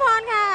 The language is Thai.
พรค่ะ